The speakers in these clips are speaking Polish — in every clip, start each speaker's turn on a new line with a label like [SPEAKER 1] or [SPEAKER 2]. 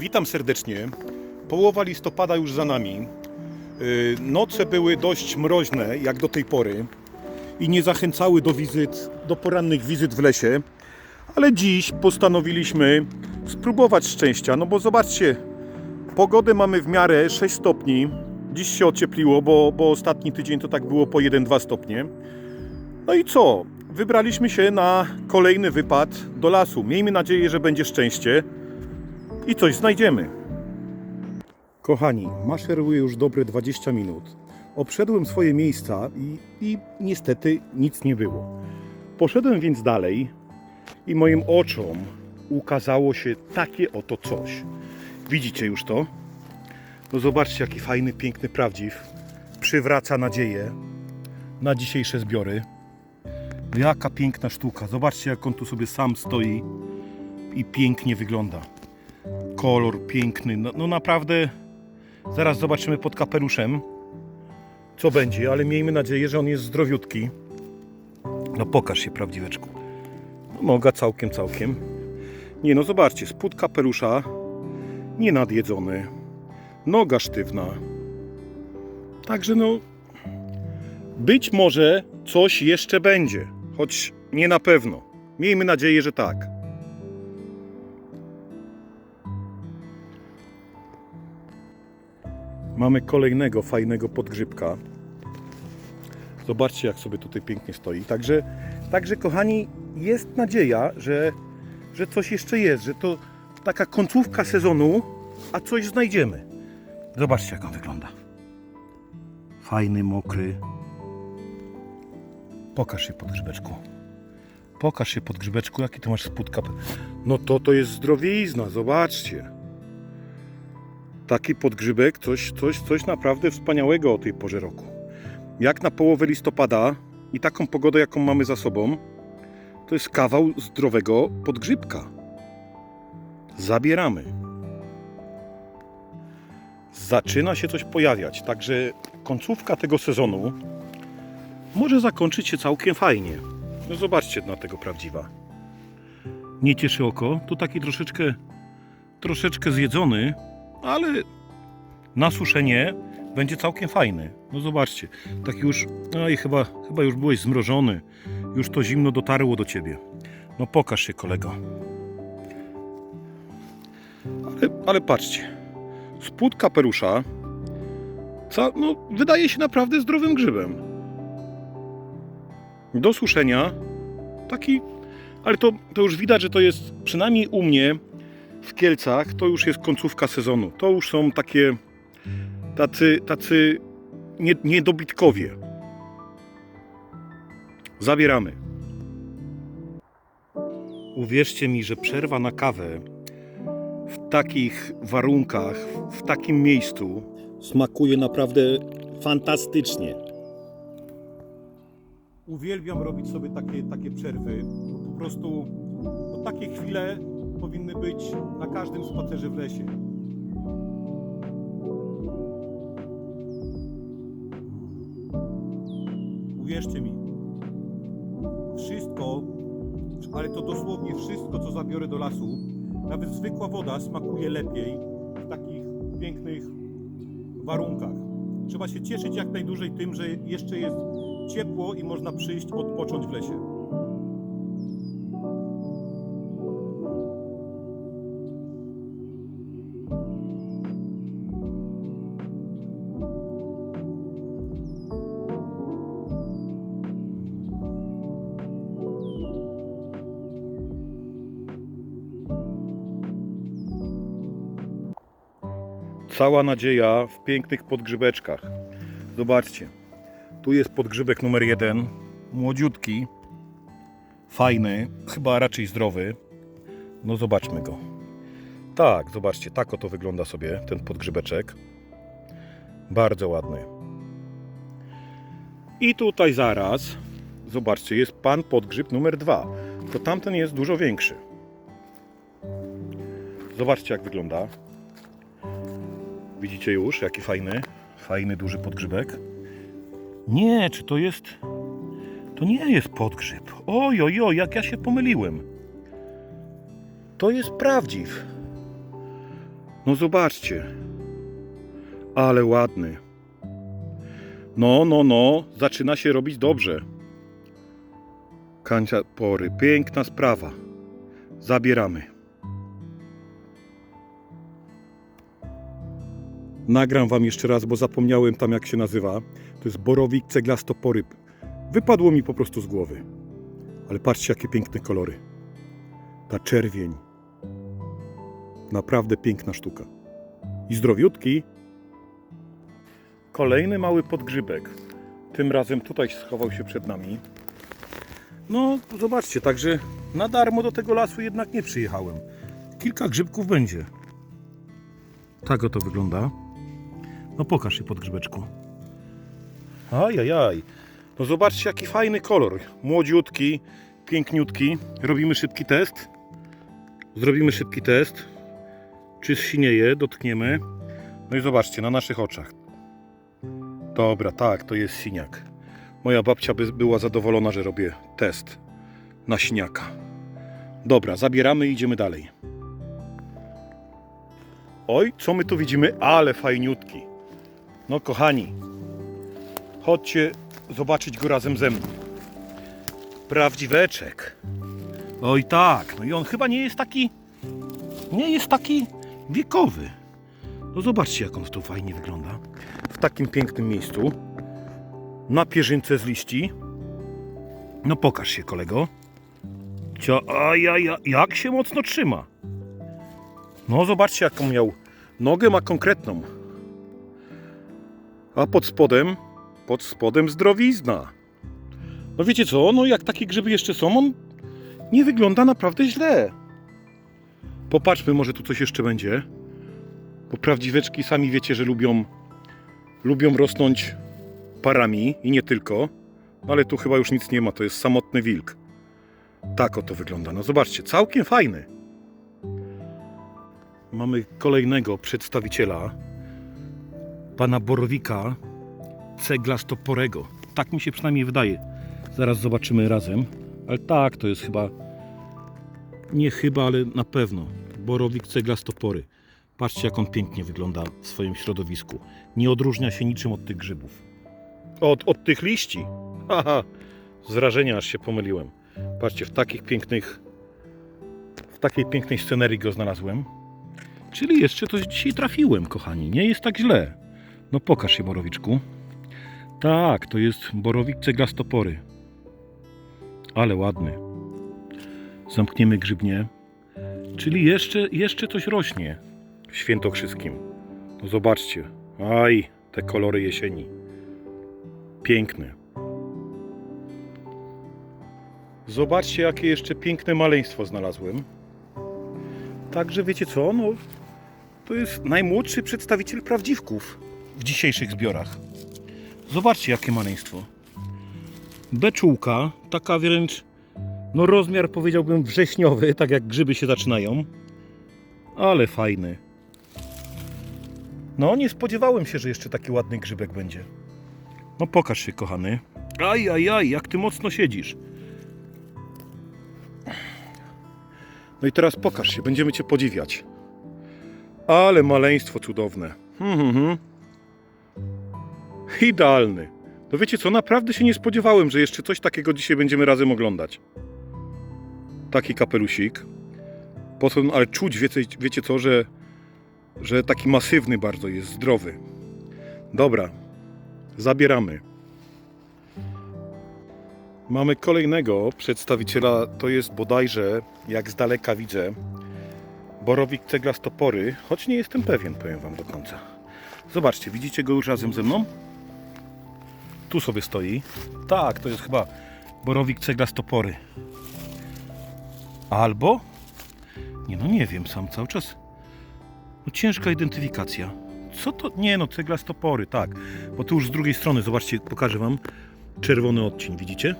[SPEAKER 1] Witam serdecznie. Połowa listopada już za nami. Yy, Noce były dość mroźne, jak do tej pory, i nie zachęcały do wizyt, do porannych wizyt w lesie. Ale dziś postanowiliśmy spróbować szczęścia. No bo zobaczcie, pogodę mamy w miarę 6 stopni. Dziś się ociepliło, bo, bo ostatni tydzień to tak było po 1-2 stopnie. No i co? Wybraliśmy się na kolejny wypad do lasu. Miejmy nadzieję, że będzie szczęście i coś znajdziemy. Kochani, maszeruję już dobre 20 minut. Obszedłem swoje miejsca i, i niestety nic nie było. Poszedłem więc dalej i moim oczom ukazało się takie oto coś. Widzicie już to? No zobaczcie, jaki fajny, piękny prawdziw. Przywraca nadzieję na dzisiejsze zbiory. Jaka piękna sztuka. Zobaczcie, jak on tu sobie sam stoi i pięknie wygląda. Kolor piękny. No, no naprawdę, zaraz zobaczymy pod kapeluszem, co będzie, ale miejmy nadzieję, że on jest zdrowiutki. No pokaż się, prawdziweczku. No, noga całkiem, całkiem. Nie no, zobaczcie, spód kapelusza nie nadjedzony. Noga sztywna. Także no, być może coś jeszcze będzie, choć nie na pewno. Miejmy nadzieję, że tak. Mamy kolejnego fajnego podgrzybka. Zobaczcie, jak sobie tutaj pięknie stoi. Także, także kochani, jest nadzieja, że, że coś jeszcze jest, że to taka końcówka sezonu, a coś znajdziemy. Zobaczcie, jak on wygląda. Fajny, mokry, Pokaż się pod grzybeczku. Pokaż się pod grzybeczku, jaki to masz spód kapel. No to to jest zdrowizna, zobaczcie. Taki podgrzybek, coś, coś, coś naprawdę wspaniałego o tej porze roku. Jak na połowę listopada i taką pogodę, jaką mamy za sobą, to jest kawał zdrowego podgrzybka. Zabieramy. Zaczyna się coś pojawiać, także końcówka tego sezonu może zakończyć się całkiem fajnie. No zobaczcie na tego prawdziwa. Nie cieszy oko, to taki troszeczkę troszeczkę zjedzony, ale na suszenie będzie całkiem fajny. No zobaczcie, tak już, no i chyba, chyba już byłeś zmrożony, już to zimno dotarło do ciebie. No pokaż się kolego. Ale, ale patrzcie, spód kapelusza ca, no, wydaje się naprawdę zdrowym grzybem do suszenia. Taki, ale to, to już widać, że to jest przynajmniej u mnie w Kielcach, to już jest końcówka sezonu. To już są takie tacy, tacy nie, niedobitkowie. Zabieramy. Uwierzcie mi, że przerwa na kawę w takich warunkach, w takim miejscu smakuje naprawdę fantastycznie. Uwielbiam robić sobie takie, takie przerwy. Po prostu takie chwile powinny być na każdym spacerze w lesie. Uwierzcie mi, wszystko, ale to dosłownie wszystko, co zabiorę do lasu, nawet zwykła woda smakuje lepiej w takich pięknych warunkach. Trzeba się cieszyć jak najdłużej tym, że jeszcze jest ciepło i można przyjść odpocząć w lesie. Cała nadzieja w pięknych podgrzybeczkach. Zobaczcie. Tu jest podgrzybek numer jeden. Młodziutki. Fajny. Chyba raczej zdrowy. No zobaczmy go. Tak, zobaczcie, tak oto wygląda sobie ten podgrzybeczek. Bardzo ładny. I tutaj zaraz, zobaczcie, jest pan podgrzyb numer dwa. To tamten jest dużo większy. Zobaczcie jak wygląda. Widzicie już, jaki fajny, fajny, duży podgrzybek. Nie, czy to jest. To nie jest podgrzyb. Oj, oj, oj, jak ja się pomyliłem. To jest prawdziw. No zobaczcie. Ale ładny. No, no, no, zaczyna się robić dobrze. Kancia pory, piękna sprawa. Zabieramy. Nagram wam jeszcze raz, bo zapomniałem tam jak się nazywa. To jest borowik ceglastoporyb. Wypadło mi po prostu z głowy. Ale patrzcie jakie piękne kolory. Ta czerwień. Naprawdę piękna sztuka. I zdrowiutki. Kolejny mały podgrzybek. Tym razem tutaj schował się przed nami. No, zobaczcie, także na darmo do tego lasu jednak nie przyjechałem. Kilka grzybków będzie. Tak oto wygląda. No pokaż się podgrzybeczku. Ajajaj. No zobaczcie jaki fajny kolor. Młodziutki, piękniutki. Robimy szybki test. Zrobimy szybki test. Czy sinieje, dotkniemy. No i zobaczcie, na naszych oczach. Dobra, tak, to jest siniak. Moja babcia by była zadowolona, że robię test na siniaka. Dobra, zabieramy i idziemy dalej. Oj, co my tu widzimy? Ale fajniutki. No kochani, chodźcie zobaczyć go razem ze mną. Prawdziweczek. Oj tak, no i on chyba nie jest taki, nie jest taki wiekowy. No zobaczcie jak on tu fajnie wygląda. W takim pięknym miejscu. Na pierzynce z liści. No pokaż się kolego. Cia, a ja, ja, jak się mocno trzyma. No zobaczcie jaką miał. Nogę ma konkretną. A pod spodem, pod spodem zdrowizna. No wiecie co, no jak takie grzyby jeszcze są, on nie wygląda naprawdę źle. Popatrzmy, może tu coś jeszcze będzie. Bo prawdziweczki sami wiecie, że lubią, lubią rosnąć parami i nie tylko. Ale tu chyba już nic nie ma, to jest samotny wilk. Tak oto wygląda. No zobaczcie, całkiem fajny. Mamy kolejnego przedstawiciela, pana Borowika Ceglastoporego. Tak mi się przynajmniej wydaje. Zaraz zobaczymy razem. Ale tak, to jest chyba, nie chyba, ale na pewno, Borowik Ceglastopory. Patrzcie, jak on pięknie wygląda w swoim środowisku. Nie odróżnia się niczym od tych grzybów. Od, od tych liści. Haha, z wrażenia aż się pomyliłem. Patrzcie, w takich pięknych, w takiej pięknej scenerii go znalazłem. Czyli jeszcze coś dzisiaj trafiłem, kochani. Nie jest tak źle. No pokaż się, Borowiczku. Tak, to jest borowik ceglastopory. Ale ładny. Zamkniemy grzybnie. Czyli jeszcze, jeszcze coś rośnie w świętokrzyskim. No zobaczcie. Aj, te kolory jesieni. Piękne. Zobaczcie, jakie jeszcze piękne maleństwo znalazłem. Także wiecie co, no to jest najmłodszy przedstawiciel prawdziwków w dzisiejszych zbiorach. Zobaczcie, jakie maleństwo. Beczułka, taka wręcz, no rozmiar powiedziałbym wrześniowy, tak jak grzyby się zaczynają. Ale fajny. No, nie spodziewałem się, że jeszcze taki ładny grzybek będzie. No pokaż się, kochany. Aj, aj, aj, jak ty mocno siedzisz. No i teraz pokaż się, będziemy cię podziwiać. Ale maleństwo cudowne. Hmm, hmm, hmm. Idealny. No wiecie co, naprawdę się nie spodziewałem, że jeszcze coś takiego dzisiaj będziemy razem oglądać. Taki kapelusik. Potem, ale czuć, wiecie, wiecie co, że, że taki masywny bardzo jest, zdrowy. Dobra, zabieramy. Mamy kolejnego przedstawiciela, to jest bodajże, jak z daleka widzę, borowik ceglastopory, choć nie jestem pewien, powiem Wam do końca. Zobaczcie, widzicie go już razem ze mną? Tu sobie stoi. Tak, to jest chyba borowik ceglastopory. Albo? Nie no, nie wiem, sam cały czas. No ciężka identyfikacja. Co to? Nie no, ceglastopory, tak. Bo tu już z drugiej strony, zobaczcie, pokażę Wam czerwony odcień, widzicie?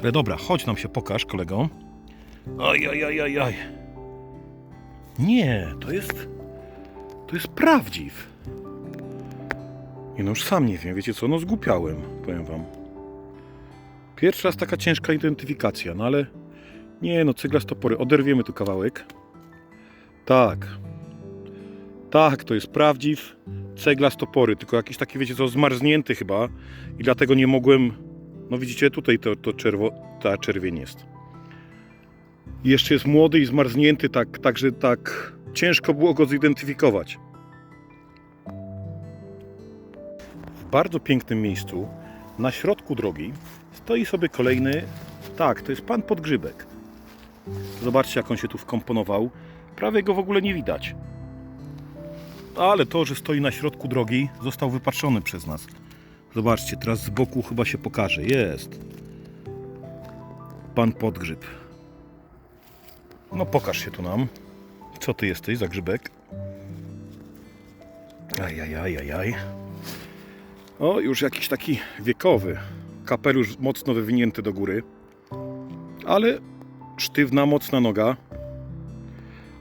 [SPEAKER 1] Ale dobra, chodź nam się pokaż, kolego. Oj, oj, oj, oj, oj. Nie, to jest... To jest prawdziw. Nie no, już sam nie wiem, wiecie co, no zgłupiałem, powiem wam. Pierwszy raz taka ciężka identyfikacja, no ale... Nie no, cyglastopory, oderwiemy tu kawałek. Tak. Tak, to jest prawdziw cegla z topory, tylko jakiś taki, wiecie co, zmarznięty chyba i dlatego nie mogłem, no widzicie, tutaj to, to czerwo, ta czerwień jest. I jeszcze jest młody i zmarznięty, tak, także tak ciężko było go zidentyfikować. Bardzo pięknym miejscu, na środku drogi, stoi sobie kolejny, tak, to jest pan Podgrzybek. Zobaczcie, jak on się tu wkomponował. Prawie go w ogóle nie widać. Ale to, że stoi na środku drogi, został wypatrzony przez nas. Zobaczcie, teraz z boku chyba się pokaże. Jest. Pan Podgrzyb. No pokaż się tu nam. Co ty jesteś za grzybek? Ajajajajaj. O, już jakiś taki wiekowy. Kapelusz mocno wywinięty do góry. Ale sztywna, mocna noga.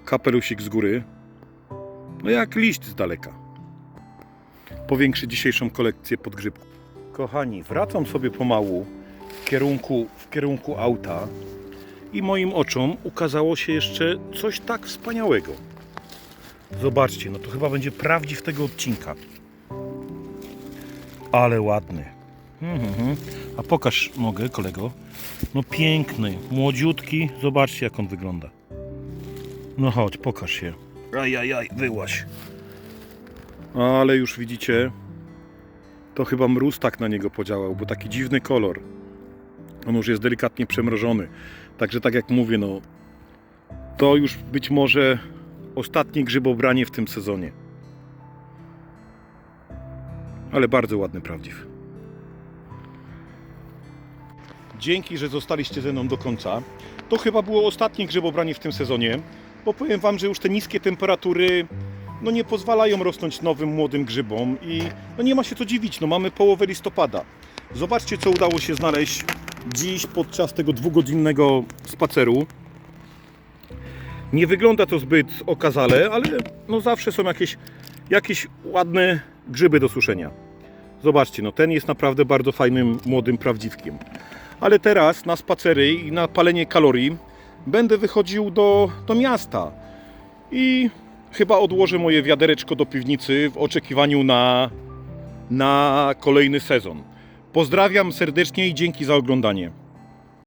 [SPEAKER 1] Kapelusik z góry. No jak liść z daleka. Powiększy dzisiejszą kolekcję podgrzybków. Kochani, wracam sobie pomału w kierunku, w kierunku auta i moim oczom ukazało się jeszcze coś tak wspaniałego. Zobaczcie, no to chyba będzie prawdziw tego odcinka. Ale ładny. Mhm. A pokaż nogę, kolego. No piękny, młodziutki. Zobaczcie, jak on wygląda. No chodź, pokaż się. Ajajaj, wyłaś. Ale już widzicie, to chyba mróz tak na niego podziałał, bo taki dziwny kolor. On już jest delikatnie przemrożony. Także tak jak mówię, no to już być może ostatnie grzybobranie w tym sezonie. Ale bardzo ładny prawdziw. Dzięki, że zostaliście ze mną do końca. To chyba było ostatnie grzybobranie w tym sezonie, bo powiem Wam, że już te niskie temperatury no nie pozwalają rosnąć nowym, młodym grzybom i no nie ma się co dziwić, no mamy połowę listopada. Zobaczcie, co udało się znaleźć dziś podczas tego dwugodzinnego spaceru. Nie wygląda to zbyt okazale, ale no zawsze są jakieś, jakieś ładne grzyby do suszenia. Zobaczcie, no ten jest naprawdę bardzo fajnym, młodym prawdziwkiem. Ale teraz na spacery i na palenie kalorii będę wychodził do, do miasta i chyba odłożę moje wiadereczko do piwnicy w oczekiwaniu na, na kolejny sezon. Pozdrawiam serdecznie i dzięki za oglądanie.